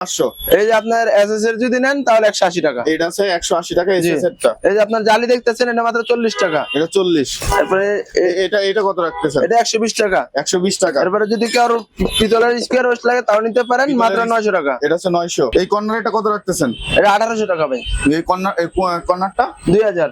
পাঁচশো। এই যে আপনার এসএস এর যদি নেন তাহলে একশো আশি টাকা। এটা আছে একশো আশি টাকা। এই যে আপনার জালি দেখতেছেন এটা মাত্র চল্লিশ টাকা। এটা চল্লিশ। তারপরে এটা এটা কত রাখতেছেন? এটা একশো বিশ টাকা। একশো বিশ টাকা। তারপরে যদি কেউ পিতলের স্কোয়ার লাগে তাও নিতে পারেন মাত্র নয়শো টাকা। এটা হচ্ছে নয়শো। এই কর্নার এটা কত রাখতেছেন? এটা আঠারোশো টাকা ভাই। এই কর্নার কর্নারটা? দুই হাজার।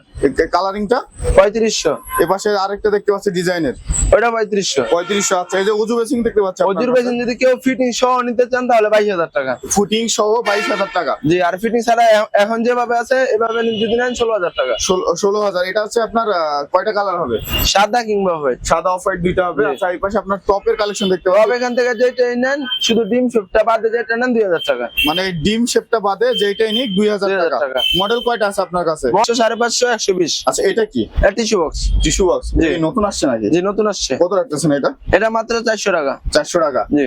কালারিংটা পঁয়ত্রিশশো। এ পাশে আরেকটা দেখতে পাচ্ছি ডিজাইনের ওটা পঁয়ত্রিশশো। পঁয়ত্রিশশো আছে এই যে উজু বেসিং দেখতে পাচ্ছি অজুর বেসিন যদি কেউ ফিটিং সহ নিতে চান তাহলে বাইশ হাজার টাকা। ফুটিং সহ বাইশ হাজার টাকা। জি আর ফিটিং ছাড়া এখন যেভাবে আছে এভাবে যদি নেন ষোলো হাজার টাকা। ষোলো- হাজার এটা হচ্ছে আপনার কয়টা কালার হবে? সাদা কিংবা হোয়াইট সাদা অফ হোয়াইট দুইটা হবে। আচ্ছা এই পাশে আপনার টপের কালেকশন দেখতে পাবেন এখান থেকে যেটাই নেন শুধু ডিম শেপটা বাদে যেটা নেন দুই হাজার টাকা। মানে ডিম শেপটা বাদে যেটাই নিক দুই হাজার টাকা। মডেল কয়টা আছে আপনার কাছে? পাঁচশো সাড়ে পাঁচশো একশো বিশ। আচ্ছা এটা কি? টিস্যু বক্স টিস্যু বক্স জি। নতুন আসছে নাকি? যে নতুন আসছে। কত রাখতেছেন এটা? এটা মাত্র চারশো টাকা। চারশো টাকা। জি।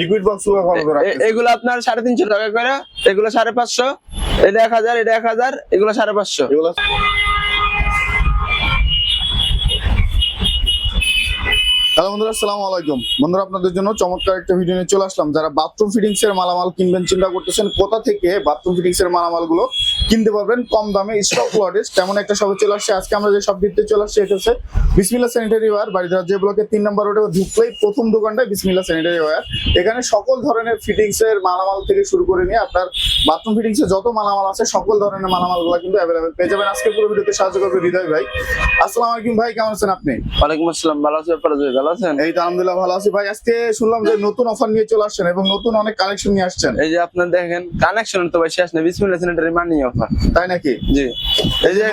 লিকুইড বক্স এগুলো আপনার সাড়ে তিনশো টাকা করে এগুলো সাড়ে পাঁচশো এটা এক হাজার এটা এক হাজার এগুলো সাড়ে পাঁচশো। এগুলো বন্ধুরা, আসসালামু আলাইকুম। বন্ধুরা, আপনাদের জন্য চমৎকার একটা ভিডিও নিয়ে চলে আসলাম। যারা বাথরুম ফিটিংস এর মালামাল কিনবেন, চিন্তা করতেছেন কোথা থেকে বাথরুম ফিটিংস এর মালামালগুলো কিনতে পারবেন, কম দামে স্টক লটেস তেমন একটা শপে চলে আসছে। আজকে আমরা যে সব দিতে চলে আসছে, এটা হচ্ছে বিসমিল্লা স্যানিটারি ওয়ার বাড়িধারা যে ব্লকের তিন নম্বর রোডে ঢুকলেই প্রথম দোকানটাই বিসমিল্লা স্যানিটারি ওয়ার এখানে সকল ধরনের ফিটিংস এর মালামাল থেকে শুরু করে নিয়ে আপনার বাথরুম ফিটিংস এর যত মালামাল আছে, সকল ধরনের মালামালগুলো কিন্তু অ্যাভেলেবেল পেয়ে যাবেন। আজকে পুরো ভিডিওতে সাহায্য করবে হৃদয় ভাই। আসসালামু আলাইকুম ভাই, কেমন আছেন আপনি? ওয়ালাইকুম আসসালাম, ভালো আছি ভালো আছেন? এই তো আলহামদুলিল্লাহ ভালো আছি। ভাই আজকে শুনলাম যে নতুন অফার নিয়ে চলে আসছেন এবং নতুন অনেক কালেকশন নিয়ে আসছেন। এই যে আপনার দেখেন কানেকশন তো ভাই শেষ নেই। বিসমিল্লাহ মানি অফার তাই নাকি? জি। এই যে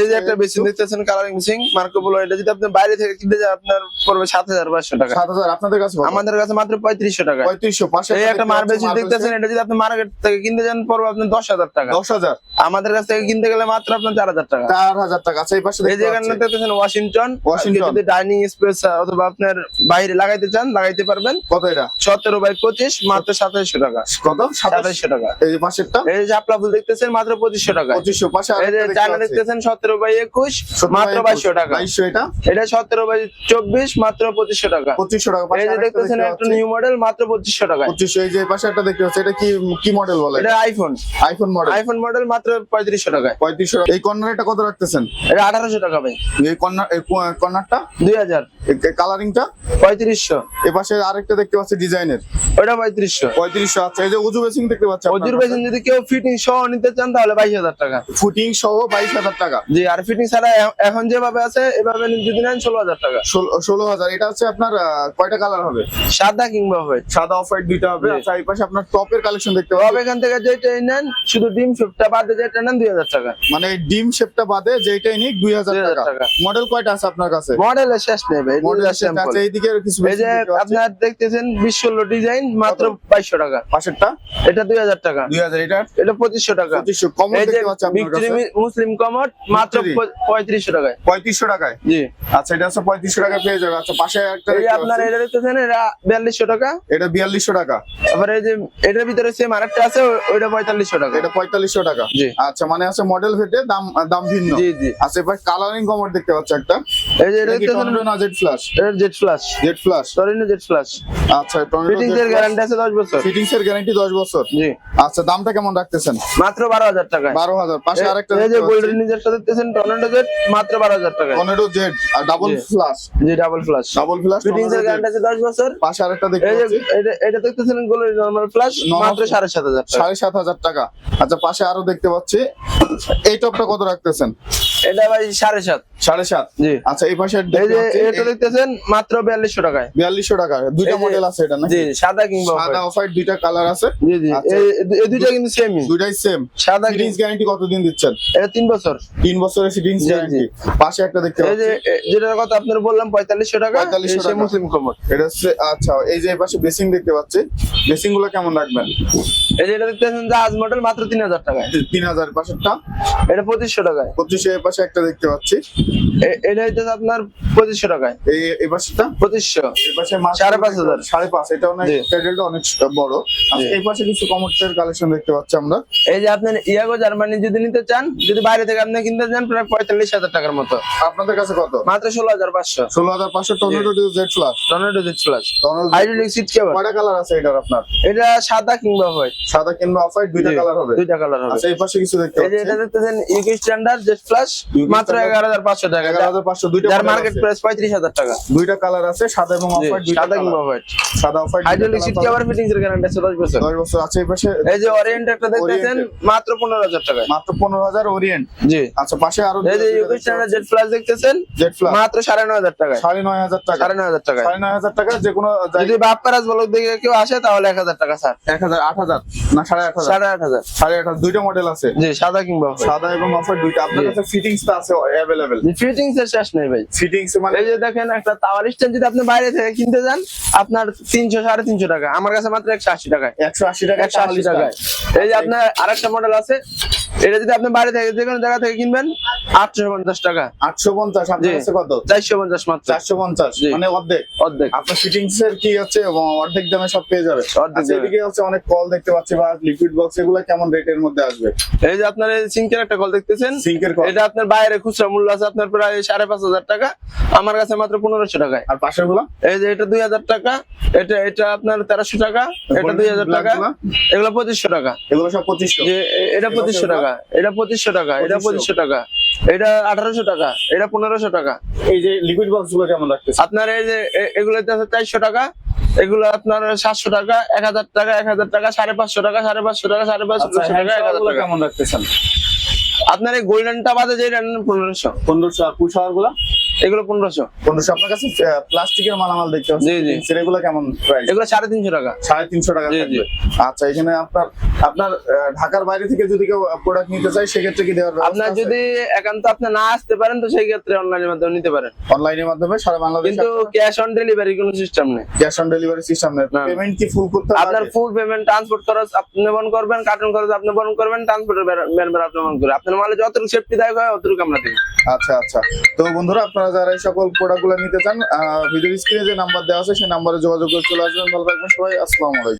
এই যে একটা বেসিন দেখতেছেন কালারিং মেশিন মার্কো বলো এটা যদি আপনি বাইরে থেকে কিনতে যান আপনার পড়বে সাত হাজার পাঁচশো টাকা। সাত হাজার আপনাদের কাছে আমাদের কাছে মাত্র পঁয়ত্রিশশো টাকা। পঁয়ত্রিশশো পাশে এই একটা মার্বেল দেখতেছেন এটা যদি আপনি মার্কেট থেকে কিনতে যান পড়বে আপনার দশ হাজার টাকা। দশ হাজার? আমাদের কাছ থেকে কিনতে গেলে মাত্র আপনার চার হাজার টাকা। চার হাজার টাকা আচ্ছা এই পাশে এই যে এখানে দেখতেছেন ওয়াশিংটন ওয়াশিংটন। আপনি যদি ডাইনিং স্পেস অথবা আপনার বাইরে লাগাইতে চান লাগাইতে পারবেন। কত এটা? সতেরো বাই পঁচিশ মাত্র সাতাইশশো টাকা। কত? সাতাইশশো টাকা। এই যে পাশেরটা? এই যে আপলা ফুল দেখতেছেন মাত্র পঁচিশশো টাকা। পঁচিশশো পাশে এই যে চায়না দেখতেছেন সতেরো বাই একুশ মাত্র বাইশশো টাকা। বাইশশো এটা? এটা সতেরো বাই চব্বিশ মাত্র পঁচিশশো টাকা। পঁচিশশো টাকা এই যে দেখতেছেন একটা নিউ মডেল মাত্র পঁচিশশো টাকা। পঁচিশশো এই যে পাশে একটা দেখতে পাচ্ছি এটা কি কি মডেল বলে? এটা iPhone iPhone model iPhone model মাত্র পঁয়ত্রিশশো টাকায়। পঁয়ত্রিশশো টাকা। এই কর্নার এটা কত রাখতেছেন? এটা আঠারোশো টাকা ভাই। এই কর্নার কর্নারটা? দুই হাজার। পঁয়ত্রিশশো। এ পাশে আরেকটা দেখতে পাচ্ছি ডিজাইনের ওটা পঁয়ত্রিশশো। পঁয়ত্রিশশো আছে। এই যে উজু বেসিং দেখতে পাচ্ছি আপনার। অজুর কাছে। বেসিন যদি কেউ ফিটিং সহ নিতে চান তাহলে বাইশ হাজার টাকা। ফুটিং সহ বাইশ হাজার টাকা। জি আর ফিটিং ছাড়া এখন যেভাবে আছে এভাবে যদি নেন ষোলো হাজার টাকা। ষোলো- হাজার। এটা হচ্ছে আপনার কয়টা কালার হবে? সাদা কিংবা হোয়াইট সাদা অফ হোয়াইট দুইটা হবে। আচ্ছা এই পাশে আপনার টপের কালেকশন দেখতে পাবেন এখান থেকে যেটাই নেন শুধু ডিম শেপটা বাদে যেটা নেন দুই হাজার টাকা। মানে ডিম শেপটা বাদে যেটাই নিক দুই হাজার টাকা। মডেল কয়টা আছে আপনার কাছে? মডেলের শেষ নেবে মডেল আছে এইদিকে কিছু এই যে আপনার দেখতেছেন বিশ ষোলো ডিজাইন মাত্র বাইশশো টাকা। পাশেরটা এটা দুই হাজার টাকা। দুই হাজার এটা? এটা পঁচিশশো টাকা। পঁচিশশো কাছে। মুসলিম কমট মাত্র। পঁয়ত্রিশশো টাকায়। পঁয়ত্রিশশো টাকায়? জি। আচ্ছা এটা আছে পঁয়ত্রিশশো টাকা পেয়ে যাবে। আচ্ছা পাশে একটা আপনার এটা দেখতেছেন এটা বিয়াল্লিশশো টাকা। এটা বিয়াল্লিশশো টাকা। তারপরে যে এটার ভিতরে সেম আরেকটা আছে ওইটা পঁয়তাল্লিশশো টাকা। এটা পঁয়তাল্লিশশো টাকা। জি। আচ্ছা মানে আছে মডেল ভেটে দাম দাম ভিন্ন। জি জি। আচ্ছা এবার কালারিং কমর দেখতে পাচ্ছি একটা। এই যে এটা টর্নেডো না ফ্ল্যাশ? Jet flash. জেট আচ্ছা টর্নেডো ফিটিংস এর গ্যারান্টি আছে দশ বছর। ফিটিংস এর গ্যারান্টি দশ বছর। জি। আচ্ছা দামটা কেমন রাখতেছেন? মাত্র টাকায়। পাশে আরেকটা এই যে গোল্ডেন নিজের সাথে দেখতেছেন টর্নেডো জেট মাত্র বারো হাজার টাকায়। টর্নেডো জেড আর double G. Flash G double double flash fittings এর গ্যারান্টি আছে দশ বছর। পাশে আরেকটা দেখতে এই যে এটা দেখতেছেন গোল্ডেন নরমাল ফ্লাশ মাত্র সাড়ে সাত হাজার টাকা। সাড়ে সাত হাজার টাকা। আচ্ছা পাশে আরও দেখতে পাচ্ছি। এই টপটা কত রাখতেছেন? এটা ভাই সাড়ে সাত। সাড়ে সাত? আচ্ছা এই পাশে এই যে এটা দেখতেছেন মাত্র বিয়াল্লিশশো টাকায়। বিয়াল্লিশশো টাকা। দুইটা মডেল আছে এটা না জি সাদা কিংবা সাদা। অফ হোয়াইট দুইটা কালার আছে। জি জি। আচ্ছা। এই- দুইটা কিন্তু সেমই দুইটাই সেম সাদা ফিটিংস গ্যারান্টি কতদিন দিচ্ছেন? এটা তিন বছর। তিন বছরের। গ্যারান্টি পাশে একটা দেখতে এই যে যেটার কথা আপনার বললাম পঁয়তাল্লিশশো টাকা। 4500 এই টাকা। মুসলিম কমর এটা হচ্ছে আচ্ছা এই যে এই পাশে বেসিং দেখতে পাচ্ছি। বেসিংগুলো কেমন রাখবেন? এই যে এটা দেখতেছেন জাহাজ মডেল মাত্র তিন হাজার টাকায়। তিন হাজার পাশেরটা। এটা পঁচিশশো টাকায়। পঁচিশে এই পাশে একটা দেখতে পাচ্ছি। এটা হইতে আপনার পঁচিশশো টাকায়। এই এই পাশেরটা? পঁচিশশো। এই পাশে সাড়ে পাঁচ হাজার। সাড়ে পাঁচ এটা অনেক প্যাডেলটা অনেক বড়। এই পাশে কিছু কমোডের কালেকশন দেখতে পাচ্ছি আমরা। এই যে আপনি ইয়াগো জার্মানি যদি নিতে চান যদি বাইরে থেকে আপনি কিনতে চান প্রায় পঁয়তাল্লিশ হাজার টাকার মতো। আপনাদের কাছে কত? মাত্র ষোলো হাজার পাঁচশো। ষোলো হাজার পাঁচশো tornado Z plus tornado Z plus hydraulic seat cable? কয়টা কালার আছে এটার আপনার? এটা সাদা কিংবা হোয়াইট সাদা কিংবা অফ হোয়াইট দুইটা কালার হবে। দুইটা কালার হবে। আচ্ছা এই পাশে কিছু দেখতে এই যে পাচ্ছি। এটা দেখতেছেন UK standard Z plus UK মাত্র এগারো হাজার পাঁচশো টাকা। এগারো হাজার পাঁচশো দুইটা যার মার্কেট প্রাইস পঁয়ত্রিশ হাজার টাকা। দুইটা কালার আছে সাদা এবং অফ হোয়াইট সাদা কিংবা হোয়াইট সাদা off white hydraulic seat cable fittings এর গ্যারান্টি আছে? দশ বছর। দশ বছর আছে এই পাশে এই যে ওরিয়েন্ট একটা দেখতেছেন মাত্র পনেরো হাজার টাকায় মাত্র পনেরো হাজার ওরিয়েন্ট জি। আচ্ছা পাশে আরও এই যে ইউকে স্ট্যান্ডার্ড জেড প্লাস দেখতেছেন জেড ফ্লাস মাত্র সাড়ে নয় হাজার টাকায়। সাড়ে নয় হাজার টাকা। সাড়ে নয় হাজার টাকায়। সাড়ে নয় হাজার টাকা যে কোনো যদি বাপ পারাস ব্লক দিকে কেউ আসে তাহলে এক হাজার টাকা স্যার। এক হাজার আট হাজার। না সাড়ে আট হাজার। সাড়ে আট হাজার। সাড়ে আট হাজার দুইটা মডেল আছে। জি সাদা কিংবা সাদা এবং অফার দুইটা। আপনার কাছে ফিটিংস আছে অ্যাভেলেবেল ফিটিংস এর শেষ নেই ভাই। ফিটিংস মানে? এই যে দেখেন একটা টাওয়ার স্ট্যান্ড যদি আপনি বাইরে থেকে কিনতে যান আপনার তিনশো সাড়ে তিনশো টাকা। আমার কাছে মাত্র একশো আশি টাকায়। একশো আশি টাকা একশো আশি টাকায়। এই যে আপনার আরেকটা মডেল আছে এটা যদি আপনি বাইরে থেকে যে কোনো জায়গা থেকে কিনবেন আটশো পঞ্চাশ টাকা। আটশো পঞ্চাশ কত? চারশো পঞ্চাশ মাত্র। চারশো পঞ্চাশ। মানে অর্ধেক। অর্ধেক। আপনার ফিটিংস এর কি হচ্ছে অর্ধেক দামে সব পেয়ে যাবে আচ্ছা। এদিকে হচ্ছে অনেক কল দেখতে পাচ্ছি বা লিকুইড বক্স এগুলো কেমন রেটের মধ্যে আসবে? এই যে আপনার সিঙ্কের একটা কল দেখতেছেন সিঙ্কের কল এটা আপনার বাইরে খুচরা মূল্য আছে আপনার প্রায় সাড়ে পাঁচ হাজার টাকা আমার কাছে মাত্র পনেরোশো টাকায়। আর পাশেরগুলো এই যে এটা দুই হাজার টাকা এটা এটা আপনার তেরোশো টাকা এটা দুই হাজার টাকা এগুলো পঁচিশশো টাকা। এগুলো সব পঁচিশশো। এটা পঁচিশশো টাকা। এটা পঁচিশশো টাকা এটা পঁচিশশো। টাকা। এটা আঠারোশো টাকা এটা পনেরোশো টাকা। এই যে লিকুইড বক্সগুলো কেমন রাখতেছে? আপনার এই যে এগুলো চারশো টাকা এগুলো আপনার সাতশো টাকা এক হাজার টাকা এক হাজার টাকা সাড়ে পাঁচশো টাকা সাড়ে পাঁচশো টাকা সাড়ে পাঁচশো আচ্ছা টাকা এক হাজার টাকা। কেমন রাখতেছেন? আপনার এই গোল্ডেনটা বাদে যে পনেরোশো। পনেরোশো আরগুলা গুলো? এগুলো পনেরোশো। পনেরোশো। আপনার কাছে প্লাস্টিকের মালামাল দেখতে জি, জি। এগুলো কেমন প্রাইস এগুলো সাড়ে তিনশো টাকা। সাড়ে তিনশো টাকা জি, আচ্ছা এখানে আপনার আপনার ঢাকার বাইরে থেকে যদি কেউ প্রোডাক্ট নিতে চায় সেক্ষেত্রে কি দেওয়ার আপনার যদি একান্ত আপনি না আসতে পারেন তো সেই ক্ষেত্রে অনলাইনের মাধ্যমে নিতে পারেন। অনলাইনের মাধ্যমে সারা বাংলাদেশ কিন্তু ক্যাশ অন ডেলিভারি কোনো সিস্টেম নেই। ক্যাশ অন ডেলিভারি সিস্টেম নেই। পেমেন্ট কি ফুল করতে হবে আপনার ফুল পেমেন্ট ট্রান্সপোর্ট খরচ আপনি বহন করবেন কার্টুন খরচ আপনি বহন করবেন ট্রান্সপোর্টের ম্যান আপনি বহন করবেন। আপনার মালে যতটুকু সেফটি দায়ক হয় অতটুকু আমরা দিই আচ্ছা আচ্ছা। তো বন্ধুরা আপনারা যারা এই সকল প্রোডাক্টগুলো নিতে চান ভিডিও স্ক্রিনে যে নাম্বার দেওয়া আছে, সেই নাম্বারে যোগাযোগ করে চলে আসবেন। ভালো থাকবেন সবাই, আসসালামু আলাইকুম।